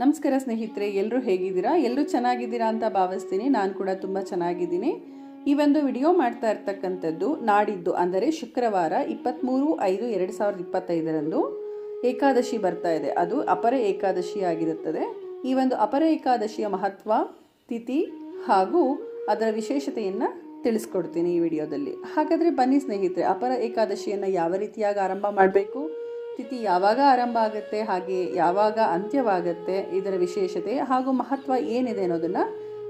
ನಮಸ್ಕಾರ ಸ್ನೇಹಿತರೆ ಎಲ್ಲರೂ ಹೇಗಿದ್ದೀರಾ? ಎಲ್ಲರೂ ಚೆನ್ನಾಗಿದ್ದೀರಾ ಅಂತ ಭಾವಿಸ್ತೀನಿ. ನಾನು ಕೂಡ ತುಂಬ ಚೆನ್ನಾಗಿದ್ದೀನಿ. ಈ ಒಂದು ವಿಡಿಯೋ ಮಾಡ್ತಾ ಇರ್ತಕ್ಕಂಥದ್ದು ನಾಡಿದ್ದು ಅಂದರೆ ಶುಕ್ರವಾರ ಇಪ್ಪತ್ತ್ಮೂರು ಐದು ಎರಡು ಸಾವಿರದ ಇಪ್ಪತ್ತೈದರಂದು ಏಕಾದಶಿ ಬರ್ತಾ ಇದೆ. ಅದು ಅಪರ ಏಕಾದಶಿ ಆಗಿರುತ್ತದೆ. ಈ ಒಂದು ಅಪರ ಏಕಾದಶಿಯ ಮಹತ್ವ, ತಿಥಿ ಹಾಗೂ ಅದರ ವಿಶೇಷತೆಯನ್ನು ತಿಳಿಸ್ಕೊಡ್ತೀನಿ ಈ ವಿಡಿಯೋದಲ್ಲಿ. ಹಾಗಾದರೆ ಬನ್ನಿ ಸ್ನೇಹಿತರೆ, ಅಪರ ಏಕಾದಶಿಯನ್ನು ಯಾವ ರೀತಿಯಾಗಿ ಆರಂಭ ಮಾಡಬೇಕು? ತಿಥಿ ಯಾವಾಗ ಆರಂಭ ಆಗುತ್ತೆ, ಹಾಗೆ ಯಾವಾಗ ಅಂತ್ಯವಾಗುತ್ತೆ, ಇದರ ವಿಶೇಷತೆ ಹಾಗೂ ಮಹತ್ವ ಏನಿದೆ ಅನ್ನೋದನ್ನ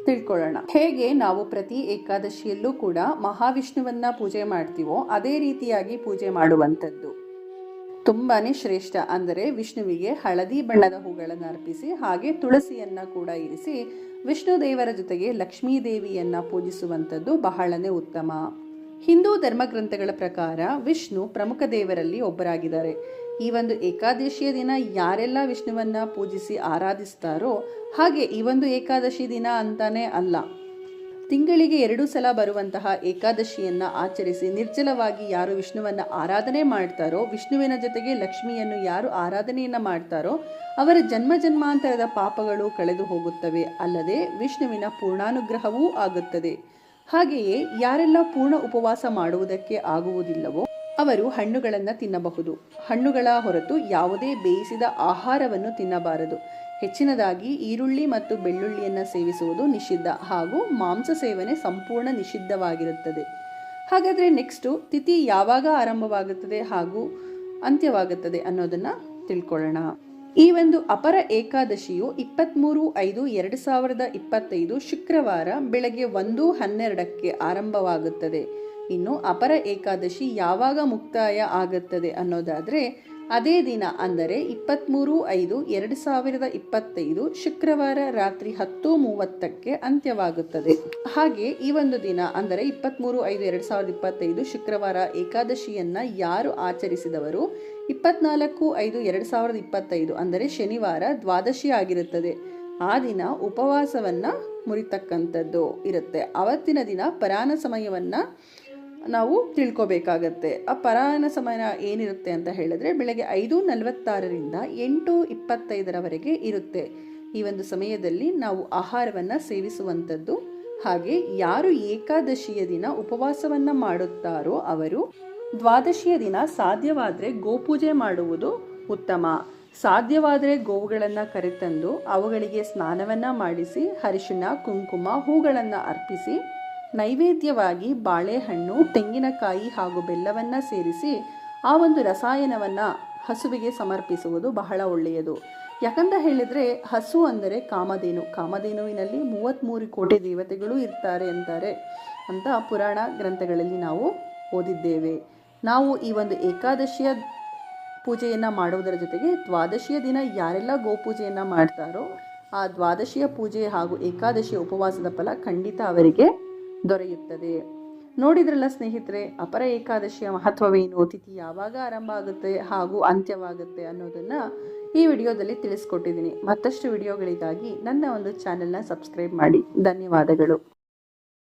ತಿಳ್ಕೊಳ್ಳೋಣ. ಹೇಗೆ ನಾವು ಪ್ರತಿ ಏಕಾದಶಿಯಲ್ಲೂ ಕೂಡ ಮಹಾವಿಷ್ಣುವನ್ನ ಪೂಜೆ ಮಾಡ್ತೀವೋ, ಅದೇ ರೀತಿಯಾಗಿ ಪೂಜೆ ಮಾಡುವಂಥದ್ದು. ತುಂಬಾನೇ ಶ್ರೇಷ್ಠ. ಅಂದರೆ ವಿಷ್ಣುವಿಗೆ ಹಳದಿ ಬಣ್ಣದ ಹೂಗಳನ್ನು ಅರ್ಪಿಸಿ, ಹಾಗೆ ತುಳಸಿಯನ್ನ ಕೂಡ ಇರಿಸಿ, ವಿಷ್ಣು ದೇವರ ಜೊತೆಗೆ ಲಕ್ಷ್ಮೀ ದೇವಿಯನ್ನ ಪೂಜಿಸುವಂಥದ್ದು ಬಹಳನೇ ಉತ್ತಮ. ಹಿಂದೂ ಧರ್ಮಗ್ರಂಥಗಳ ಪ್ರಕಾರ ವಿಷ್ಣು ಪ್ರಮುಖ ದೇವರಲ್ಲಿ ಒಬ್ಬರಾಗಿದ್ದಾರೆ. ಈ ಒಂದು ಏಕಾದಶಿಯ ದಿನ ಯಾರೆಲ್ಲ ವಿಷ್ಣುವನ್ನ ಪೂಜಿಸಿ ಆರಾಧಿಸ್ತಾರೋ ಹಾಗೆ ಈ ಒಂದು ಏಕಾದಶಿ ದಿನ ಅಂತಾನೆ ಅಲ್ಲ. ತಿಂಗಳಿಗೆ ಎರಡು ಸಲ ಬರುವಂತಹ ಏಕಾದಶಿಯನ್ನ ಆಚರಿಸಿ ನಿರ್ಜಲವಾಗಿ ಯಾರು ವಿಷ್ಣುವನ್ನ ಆರಾಧನೆ ಮಾಡ್ತಾರೋ, ವಿಷ್ಣುವಿನ ಜೊತೆಗೆ ಲಕ್ಷ್ಮಿಯನ್ನು ಯಾರು ಆರಾಧನೆಯನ್ನ ಮಾಡ್ತಾರೋ, ಅವರ ಜನ್ಮ ಜನ್ಮಾಂತರದ ಪಾಪಗಳು ಕಳೆದು ಹೋಗುತ್ತವೆ. ಅಲ್ಲದೆ ವಿಷ್ಣುವಿನ ಪೂರ್ಣಾನುಗ್ರಹವೂ ಆಗುತ್ತದೆ. ಹಾಗೆಯೇ ಯಾರೆಲ್ಲ ಪೂರ್ಣ ಉಪವಾಸ ಮಾಡುವುದಕ್ಕೆ ಆಗುವುದಿಲ್ಲವೋ ಅವರು ಹಣ್ಣುಗಳನ್ನು ತಿನ್ನಬಹುದು. ಹಣ್ಣುಗಳ ಹೊರತು ಯಾವುದೇ ಬೇಯಿಸಿದ ಆಹಾರವನ್ನು ತಿನ್ನಬಾರದು. ಹೆಚ್ಚಿನದಾಗಿ ಈರುಳ್ಳಿ ಮತ್ತು ಬೆಳ್ಳುಳ್ಳಿಯನ್ನು ಸೇವಿಸುವುದು ನಿಷಿದ್ಧ ಹಾಗೂ ಮಾಂಸ ಸೇವನೆ ಸಂಪೂರ್ಣ ನಿಷಿದ್ಧವಾಗಿರುತ್ತದೆ. ಹಾಗಾದರೆ ನೆಕ್ಸ್ಟು ತಿಥಿ ಯಾವಾಗ ಆರಂಭವಾಗುತ್ತದೆ ಹಾಗೂ ಅಂತ್ಯವಾಗುತ್ತದೆ ಅನ್ನೋದನ್ನು ತಿಳ್ಕೊಳ್ಳೋಣ. ಈ ಒಂದು ಅಪರ ಏಕಾದಶಿಯು ಇಪ್ಪತ್ತ್ಮೂರು ಐದು ಎರಡು ಸಾವಿರದ ಇಪ್ಪತ್ತೈದು ಶುಕ್ರವಾರ ಬೆಳಗ್ಗೆ ಒಂದು ಹನ್ನೆರಡಕ್ಕೆ ಆರಂಭವಾಗುತ್ತದೆ. ಇನ್ನು ಅಪರ ಏಕಾದಶಿ ಯಾವಾಗ ಮುಕ್ತಾಯ ಆಗುತ್ತದೆ ಅನ್ನೋದಾದರೆ ಅದೇ ದಿನ, ಅಂದರೆ ಇಪ್ಪತ್ತ್ಮೂರು ಐದು ಎರಡು ಸಾವಿರದ ಇಪ್ಪತ್ತೈದು ಶುಕ್ರವಾರ ರಾತ್ರಿ ಹತ್ತು ಮೂವತ್ತಕ್ಕೆ ಅಂತ್ಯವಾಗುತ್ತದೆ. ಹಾಗೆ ಈ ಒಂದು ದಿನ, ಅಂದರೆ ಇಪ್ಪತ್ತ್ಮೂರು ಐದು ಎರಡು ಸಾವಿರದ ಇಪ್ಪತ್ತೈದು ಶುಕ್ರವಾರ ಏಕಾದಶಿಯನ್ನು ಯಾರು ಆಚರಿಸಿದವರು? ಇಪ್ಪತ್ನಾಲ್ಕು ಐದು ಎರಡು ಸಾವಿರದ ಇಪ್ಪತ್ತೈದು, ಅಂದರೆ ಶನಿವಾರ ದ್ವಾದಶಿ ಆಗಿರುತ್ತದೆ. ಆ ದಿನ ಉಪವಾಸವನ್ನು ಮುರಿತಕ್ಕಂಥದ್ದು ಇರುತ್ತೆ. ಅವತ್ತಿನ ದಿನ ಪರಾನ ಸಮಯವನ್ನ ನಾವು ತಿಳ್ಕೊಬೇಕಾಗತ್ತೆ. ಆ ಪರಾಯಣ ಸಮಯ ಏನಿರುತ್ತೆ ಅಂತ ಹೇಳಿದ್ರೆ ಬೆಳಗ್ಗೆ ಐದು ನಲವತ್ತಾರರಿಂದ ಎಂಟು ಇಪ್ಪತ್ತೈದರವರೆಗೆ ಇರುತ್ತೆ. ಈ ಒಂದು ಸಮಯದಲ್ಲಿ ನಾವು ಆಹಾರವನ್ನು ಸೇವಿಸುವಂಥದ್ದು ಹಾಗೆ ಯಾರು ಏಕಾದಶಿಯ ದಿನ ಉಪವಾಸವನ್ನ ಮಾಡುತ್ತಾರೋ ಅವರು ದ್ವಾದಶಿಯ ದಿನ ಸಾಧ್ಯವಾದರೆ ಗೋಪೂಜೆ ಮಾಡುವುದು ಉತ್ತಮ. ಸಾಧ್ಯವಾದರೆ ಗೋವುಗಳನ್ನು ಕರೆತಂದು ಅವುಗಳಿಗೆ ಸ್ನಾನವನ್ನು ಮಾಡಿಸಿ, ಅರಿಶಿಣ, ಕುಂಕುಮ, ಹೂಗಳನ್ನು ಅರ್ಪಿಸಿ ನೈವೇದ್ಯವಾಗಿ ಬಾಳೆಹಣ್ಣು, ತೆಂಗಿನಕಾಯಿ ಹಾಗೂ ಬೆಲ್ಲವನ್ನು ಸೇರಿಸಿ ಆ ಒಂದು ರಸಾಯನವನ್ನು ಹಸುವಿಗೆ ಸಮರ್ಪಿಸುವುದು ಬಹಳ ಒಳ್ಳೆಯದು. ಯಾಕಂತ ಹೇಳಿದರೆ ಹಸು ಅಂದರೆ ಕಾಮಧೇನು. ಕಾಮಧೇನುವಿನಲ್ಲಿ ಮೂವತ್ತ್ಮೂರು ಕೋಟಿ ದೇವತೆಗಳು ಇರ್ತಾರೆ ಅಂತಾರೆ ಅಂತ ಪುರಾಣ ಗ್ರಂಥಗಳಲ್ಲಿ ನಾವು ಓದಿದ್ದೇವೆ. ನಾವು ಈ ಒಂದು ಏಕಾದಶಿಯ ಪೂಜೆಯನ್ನು ಮಾಡುವುದರ ಜೊತೆಗೆ ದ್ವಾದಶಿಯ ದಿನ ಯಾರೆಲ್ಲ ಗೋಪೂಜೆಯನ್ನು ಮಾಡ್ತಾರೋ ಆ ದ್ವಾದಶಿಯ ಪೂಜೆ ಹಾಗೂ ಏಕಾದಶಿಯ ಉಪವಾಸದ ಫಲ ಖಂಡಿತ ಅವರಿಗೆ ದೊರೆಯುತ್ತದೆ. ನೋಡಿದ್ರಲ್ಲ ಸ್ನೇಹಿತರೆ, ಅಪರ ಏಕಾದಶಿಯ ಮಹತ್ವವೇನು? ತಿಥಿ ಯಾವಾಗ ಆರಂಭ ಆಗುತ್ತೆ ಹಾಗೂ ಅಂತ್ಯವಾಗುತ್ತೆ ಅನ್ನೋದನ್ನು ಈ ವಿಡಿಯೋದಲ್ಲಿ ತಿಳಿಸ್ಕೊಟ್ಟಿದ್ದೀನಿ. ಮತ್ತಷ್ಟು ವಿಡಿಯೋಗಳಿಗಾಗಿ ನನ್ನ ಒಂದು ಚಾನೆಲ್ನ ಸಬ್ಸ್ಕ್ರೈಬ್ ಮಾಡಿ. ಧನ್ಯವಾದಗಳು.